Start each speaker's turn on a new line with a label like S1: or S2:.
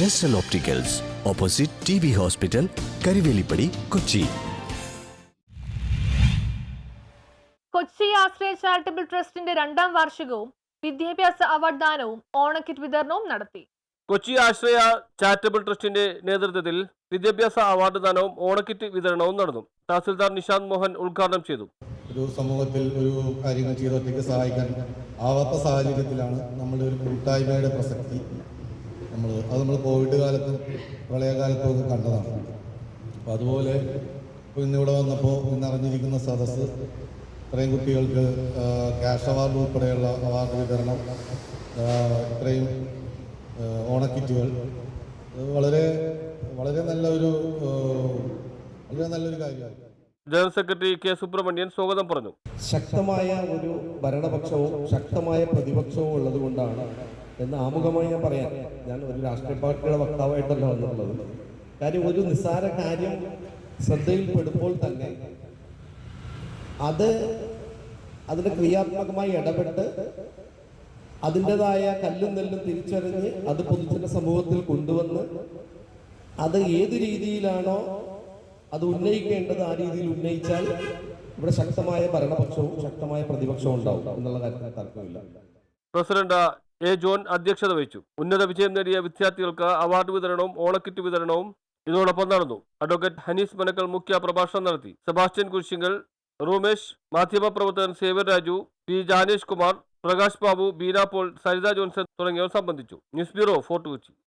S1: ജെസ്റ്റൽ opticals opposite T B hospital Karuvelippady Kochi
S2: Kochi Ashraya charitable ട്രസ്റ്റിന്റെ രണ്ടാം വാർഷികവും വിദ്യാഭ്യാസ award ദാനവും ഓണക്കിറ്റ് വിതരണവും നടത്തി.
S3: കൊച്ചി ആശ്രയ ചാരിറ്റബിൾ ട്രസ്റ്റിന്റെ നേതൃത്വത്തിൽ വിദ്യാഭ്യാസ അവാർഡ് ദാനവും ഓണക്കിറ്റ് വിതരണവും നടന്നു. തഹസിൽദാർ നിഷാന്ത് മോഹൻ ഉദ്ഘാടനം ചെയ്തു.
S4: ഒരു സമൂഹത്തിൽ ഒരു കാര്യങ്ങൾ ചെയ്ത് ഒറ്റയ്ക്ക് സഹായിക്കാൻ ആവാത്ത സാഹചര്യത്തിലാണ് നമ്മളൊരു ഒരു കൂട്ടായ്മയുടെ പ്രസക്തി. നമ്മൾ അത് നമ്മൾ കോവിഡ് കാലത്തും പ്രളയകാലത്തും ഒക്കെ കണ്ടതാണ്. അപ്പോൾ അതുപോലെ ഇപ്പോൾ ഇന്നിവിടെ വന്നപ്പോൾ ഇന്നറിഞ്ഞിരിക്കുന്ന സദസ്സ് ഇത്രയും കുട്ടികൾക്ക് ക്യാഷ് അവാർഡ് ഉൾപ്പെടെയുള്ള അവാർഡ് വിതരണം ഇത്രയും ഓണക്കിറ്റുകൾ. വളരെ വളരെ നല്ലൊരു വളരെ നല്ലൊരു കാര്യമാണ്.
S3: ജനറൽ സെക്രട്ടറി കെ സുബ്രഹ്മണ്യൻ സ്വാഗതം പറഞ്ഞു.
S5: ശക്തമായ ഒരു ഭരണപക്ഷവും ശക്തമായ പ്രതിപക്ഷവും ഉള്ളത് കൊണ്ടാണ് എന്ന് ആമുഖമായി ഞാൻ പറയാം. ഞാൻ ഒരു രാഷ്ട്രീയ പാർട്ടിയുടെ വക്താവായിട്ടല്ല വന്നിട്ടുള്ളത്. കാര്യം ഒരു നിസ്സാര കാര്യം ശ്രദ്ധയിൽപ്പെടുമ്പോൾ തന്നെ അത് അതിന് ക്രിയാത്മകമായി ഇടപെട്ട് അതിന്റെതായ കല്ലും നെല്ലും തിരിച്ചറിഞ്ഞ് അത് പൊതുജന സമൂഹത്തിൽ കൊണ്ടുവന്ന് അത് ഏത് രീതിയിലാണോ അത് ഉന്നയിക്കേണ്ടത് ആ രീതിയിൽ ഉന്നയിച്ചാൽ ഇവിടെ ശക്തമായ ഭരണപക്ഷവും ശക്തമായ പ്രതിപക്ഷവും ഉണ്ടാവും എന്നുള്ള കാര്യത്തിൽ തർക്കമില്ല.
S3: പ്രസിഡന്റ് എ ജോൺ അധ്യക്ഷത വഹിച്ചു. ഉന്നത വിജയം നേടിയ വിദ്യാർത്ഥികൾക്ക് അവാർഡ് വിതരണവും ഓണക്കിറ്റ് വിതരണവും ഇതോടൊപ്പം നടന്നു. അഡ്വക്കേറ്റ് ഹനീസ് മനക്കൽ മുഖ്യ പ്രഭാഷണം നടത്തി. സെബാസ്റ്റ്യൻ കുരിശിങ്കൽ റൂമേഷ് മാധ്യമപ്രവർത്തകൻ സേവ്യർ രാജു പി ജാനേഷ് കുമാർ പ്രകാശ് ബാബു ബീന പോൾ സരിത ജോൺസൺ തുടങ്ങിയവർ സംബന്ധിച്ചു. News bureau Fort Kochi.